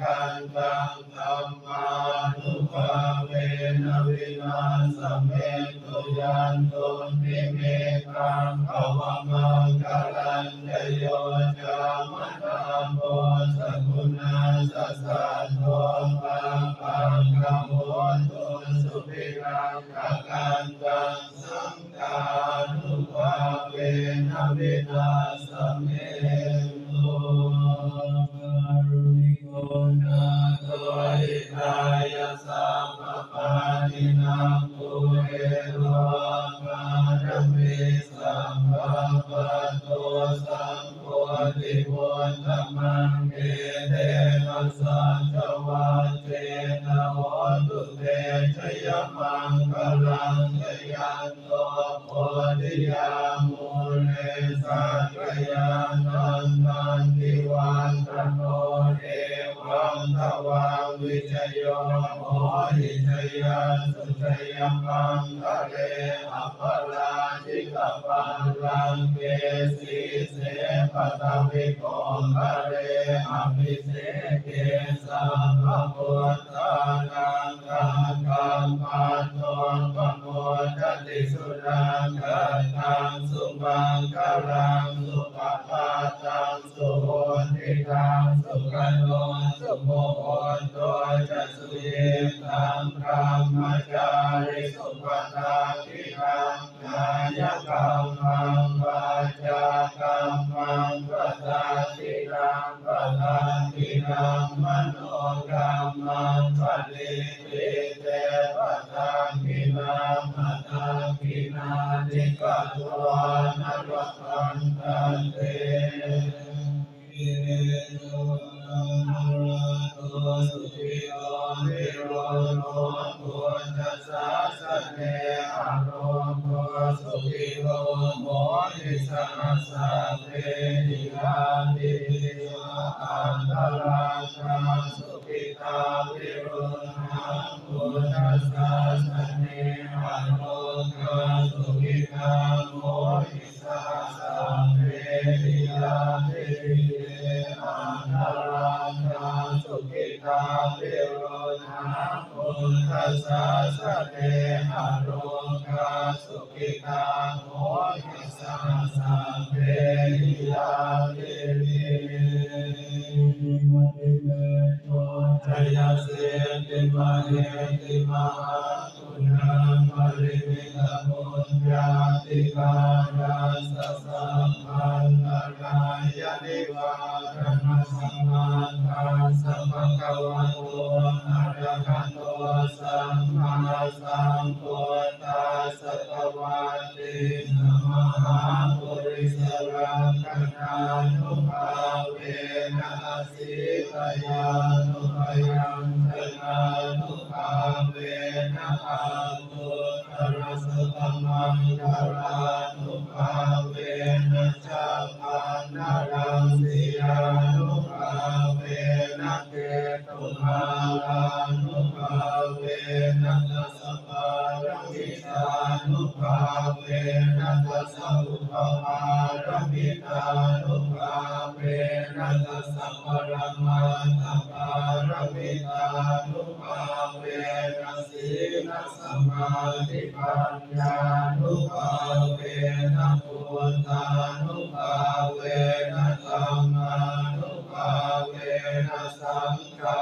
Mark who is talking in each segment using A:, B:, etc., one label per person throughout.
A: กันตังธัมมานุภาเวนะวินาสเมตุยันตุนิเมตังภวมังคลันจโยจามนาโมสกุณาสสะโทปังปังขโมตุสุภิรังขกันตังสังฆานุภาเวนะวินาสเม สัมปะปะโตสัมโพธิพุทธมังเกเตนะสัจวัตเตนะโหตุเตชยมังกลังชยันโตโพธิยามูเนสัจยานันตัน ยมังคะเลอัปปราชิกปังรังเกสีเสปตะวิโกคะเลอภิเสเกสัมภพุทธานังกังกัมปันโนปโมทติสุนังกัตังสุ สุเยตังพระมจาริสุปตาทิทังกายกรรมังวาจากรรมังปตาทิทังปตาทิทังมโนกรรมังปฏิปิเตปตาทินังปตาทินานิกัตวานรพันตันเตอิเสุขิโตวิโรโนปุจจสาสะเนอโรโกสุขิโตโมทิสัสสะเทหิยาติอันตราชาสุขิตาวิโรนาปุจจสาสะเนอโรโกสุขิตาโมทิสัสสะเทหิยาติ ทัสสะสะเนหะโรกาสุขิตาโมหิสัสสะเปหิยาเตมิมัติเมโตชยเสติมาเนติมาสุนังปริมิตามุญญาติกายัสสะสัมพันธกายนิวาสนาสัมมาทาสัมภะคะวะโต พุทธัสสะภะวะตินมหาปุริสรังคณานุภาเวนะสิกยานุภยังชนะนุภาเวนะอาตุตระสตมังคารานุภาเวนะจัปปานารังสี นุภาเวนัสสะปารังกิตานุภาเวนัสสะอุปปารังกิตานุภาเวนัสสะปรมาตปารมิตานุภาเวนะสีนะสมาธิปัญญานุภาเวนะปุตตานุภาเวนะธรรมานุภาเวนะสังฆา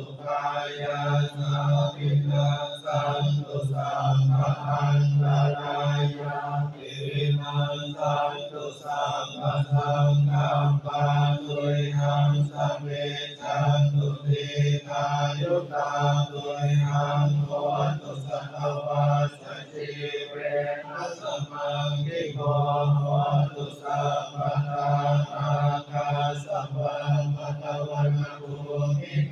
A: สุขายานาปินาสันตุสัมปันตรายาปินันสันตุสัมปัสังกัปตุยหังสัมเตุติกายุตาตุหังโคตุสัตวาสจิเวนัสังกิโกโคตุสัพพะอาคาสัพพะปะตะนตุ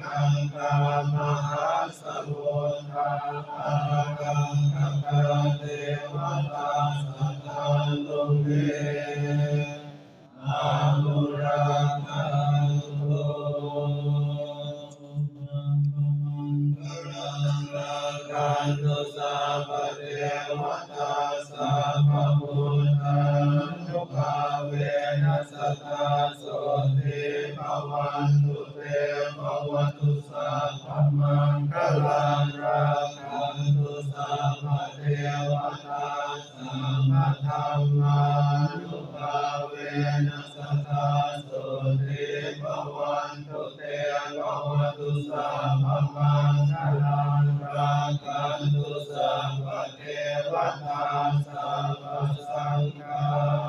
A: มังกามหาสมุทาอาคังคัคเทวตาสัทธาตุเวอามุราคันโตกันตุสัพพะเทวตาสัพพะพุทธานุภาเวนัสตา สัมมาธัมมานุภาเวนัสตตาโสติปวันตุเตภวตุสัพพมังคลังรักขันตุสัพพเทวตาสัพพสังฆา